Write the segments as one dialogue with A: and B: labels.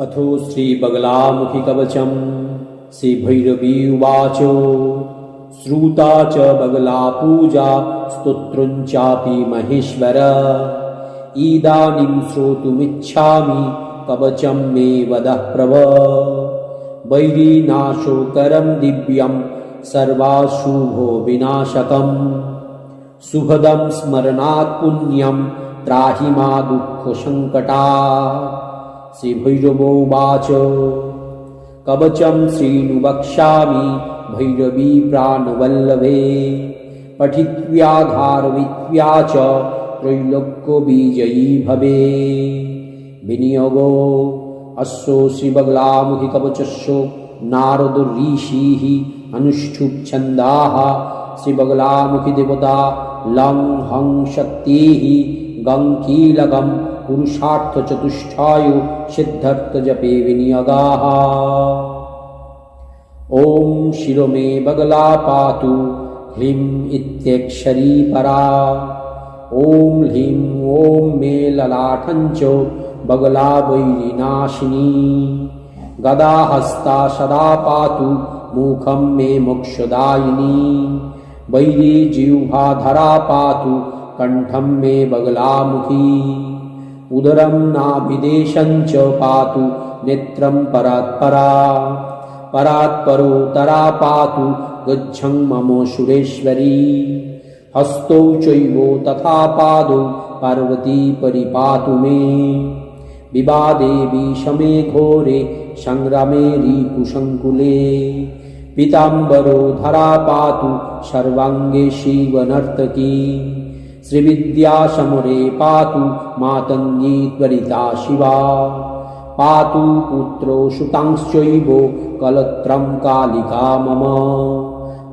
A: अथो श्रीबगलामुखिकवचम्। श्रीभैरवी उवाच श्रुता च बगलापूजा स्तोत्रं चापि महेश्वर। इदानीं श्रोतुमिच्छामि कवचं मे वदः प्रभ वैरीनाशोकरं दिव्यं सर्वाशुभो विनाशकम्। शुभदं स्मरणात् पुण्यं त्राहि मा दुःखसङ्कटा श्रीभैरवोवाच कवचं श्रीनु वक्ष्यामि भैरवी प्राणवल्लभे पठित्व्याधारवित्व्या च त्रैलोक्यविजयी भवे विनियोगो अस्य श्रीबगलामुखिकवचस्य नारदऋषिः अनुष्ठुप्छन्दाः श्रीबगलामुखिदेवता लं हं शक्तिः गं कीलकं पुरुषार्थचतुष्टायु सिद्धर्थजपे विनियोगाः। ॐ शिरो मे बगला पातु ह्लीं इत्यक्षरी परा। ॐ ह्लीं ॐ मे ललाटञ्च बगला वैरिनाशिनी गदाहस्ता सदा पातु मुखं मे मोक्षदायिनी। वैरी जिह्वाधरा पातु कण्ठं मे बगलामुखी उदरं नाभिदेशं च पातु नेत्रं परात्परा परात्परोत्तरा पातु गच्छं मम सुरेश्वरी हस्तौ चैव तथा पादौ पार्वती परिपातु मे विवादे विषमे घोरे सङ्ग्रामे रिपुसङ्कुले पीताम्बरो धरा पातु सर्वाङ्गे शिवनर्तकी श्रीविद्यासमरे पातु मातङ्गी त्वरिता शिवा पातु पुत्रो सुतांश्चैव कलत्रं कालिका मम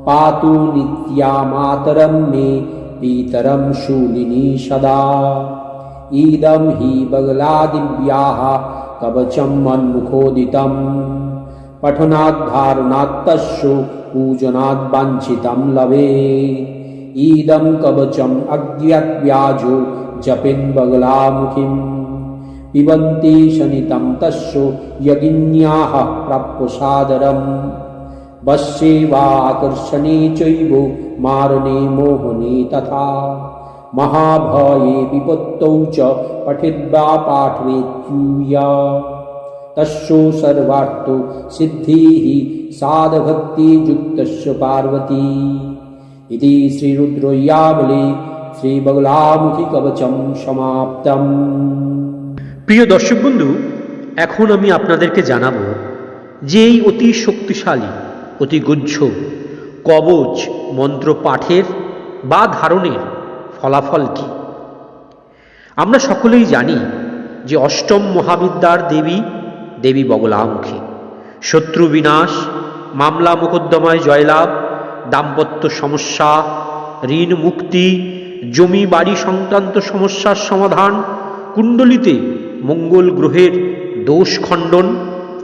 A: पातु नित्या मातरं मे पीतरं शूलिनी सदा इदं हि बगलादिव्याः कवचं मन्मुखोदितम् पठनाद्धारणात्तस्य पूजनाद्वाञ्छितं लभे इदं कवचम् अज्ञात्व्याजो जपेन् बगलामुखिम् पिबन्ति शनितं तस्य यगिन्याः प्राप्यसादरम् वश्ये वाकर्षणे चैव मारणे मोहने तथा महाभये विपत्तौ च पठिद्वा पाठवेत्यूया तस्यो सर्वार्थो सिद्धिः साधभक्तियुक्तस्य पार्वती इति শ্রীরুদ্রয়াবলী শ্রীবগলামুখী কবচম সমাপ্তম
B: প্রিয় দর্শক বন্ধু, এখন আমি আপনাদেরকে জানাব যে এই অতি শক্তিশালী, অতি গুজ্জ কবচ, মন্ত্র পাঠের বা ধারণের ফলাফল কি? আমরা সকলেই জানি যে অষ্টম মহাবিদ্যার দেবী দেবী বগলামুখী। শত্রু বিনাশ, মামলা মোকদ্দমায় জয়লাভ দাম্পত্য সমস্যা, ঋণ মুক্তি, জমি বাড়ি সংক্রান্ত সমস্যার সমাধান, কুণ্ডলিতে মঙ্গল গ্রহের দোষ খণ্ডন,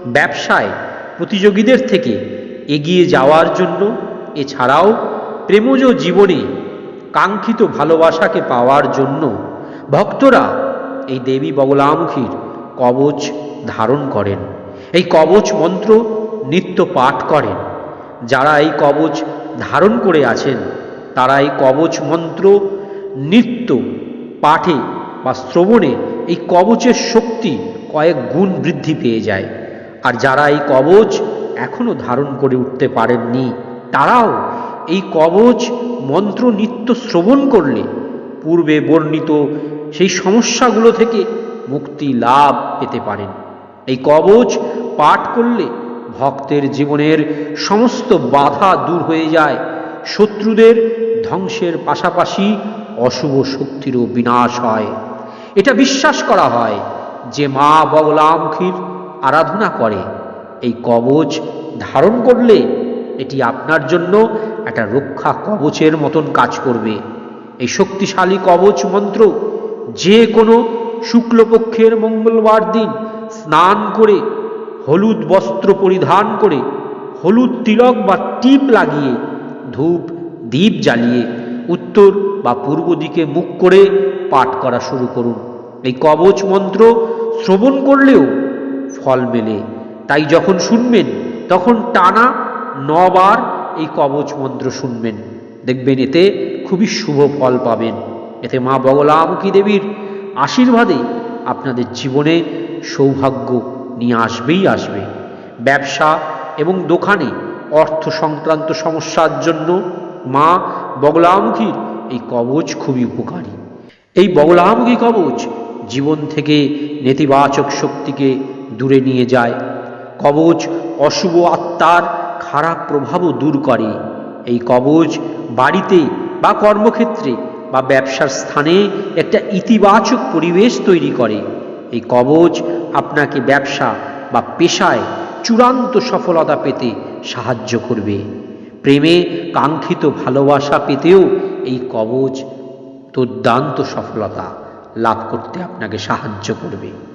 B: ব্যবসায় প্রতিযোগীদের থেকে এগিয়ে যাওয়ার জন্য, এছাড়াও প্রেমজ জীবনে কাঙ্ক্ষিত ভালোবাসাকে পাওয়ার জন্য ভক্তরা এই দেবী বগলামুখীর কবচ ধারণ করেন। এই কবচ মন্ত্র নিত্য পাঠ করেন। যারা এই কবচ ধারণ করে আছেন তারা এই কবচ মন্ত্র, নৃত্য, পাঠে বা শ্রবণে এই কবচের শক্তি কয়েক গুণ বৃদ্ধি পেয়ে যায়। আর যারা এই কবচ এখনও ধারণ করে উঠতে পারেননি, তারাও এই কবচ, মন্ত্র, নিত্য শ্রবণ করলে পূর্বে বর্ণিত সেই সমস্যাগুলো থেকে মুক্তি লাভ পেতে পারেন। এই কবচ পাঠ করলে ভক্তের জীবনের সমস্ত বাধা দূর হয়ে যায়। শত্রুদের ধ্বংসের পাশাপাশি অশুভ শক্তিরও বিনাশ হয়। এটা বিশ্বাস করা হয় যে মা বগলামুখীর আরাধনা করে। এই কবচ ধারণ করলে এটি আপনার জন্য একটা রক্ষা কবচের মতন কাজ করবে। এই শক্তিশালী কবচ মন্ত্র যে কোনো শুক্লপক্ষের মঙ্গলবার দিন স্নান করে হলুদ বস্ত্র পরিধান করে হলুদ তিলক বা টিপ লাগিয়ে ধূপ দ্বীপ জ্বালিয়ে উত্তর বা পূর্ব দিকে মুখ করে পাঠ করা শুরু করুন। এই কবচ মন্ত্র শ্রবণ করলেও ফল মেলে। তাই যখন শুনবেন, তখন টানা নবার এই কবচ মন্ত্র শুনবেন। দেখবেন এতে খুবই শুভ ফল পাবেন। এতে মা বগলামুখী দেবীর আশীর্বাদে আপনাদের জীবনে সৌভাগ্য নিয়ে আসবেই আসবে। ব্যবসা এবং দোকানে অর্থ সংক্রান্ত সমস্যার জন্য মা বগলামুখীর এই কবচ খুবই উপকারী। এই বগলামুখী কবচ জীবন থেকে নেতিবাচক শক্তিকে দূরে নিয়ে যায়। কবচ অশুভ আত্মার খারাপ প্রভাবও দূর করে। এই কবচ বাড়িতে বা কর্মক্ষেত্রে বা ব্যবসার স্থানে একটা ইতিবাচক পরিবেশ তৈরি করে। এই কবচ আপনাকে ব্যবসা বা পেশায় চূড়ান্ত সফলতা পেতে সাহায্য করবে। প্রেমে কাঙ্ক্ষিত ভালোবাসা পেতেও এই কবচ দুর্দান্ত সফলতা লাভ করতে আপনাকে সাহায্য করবে।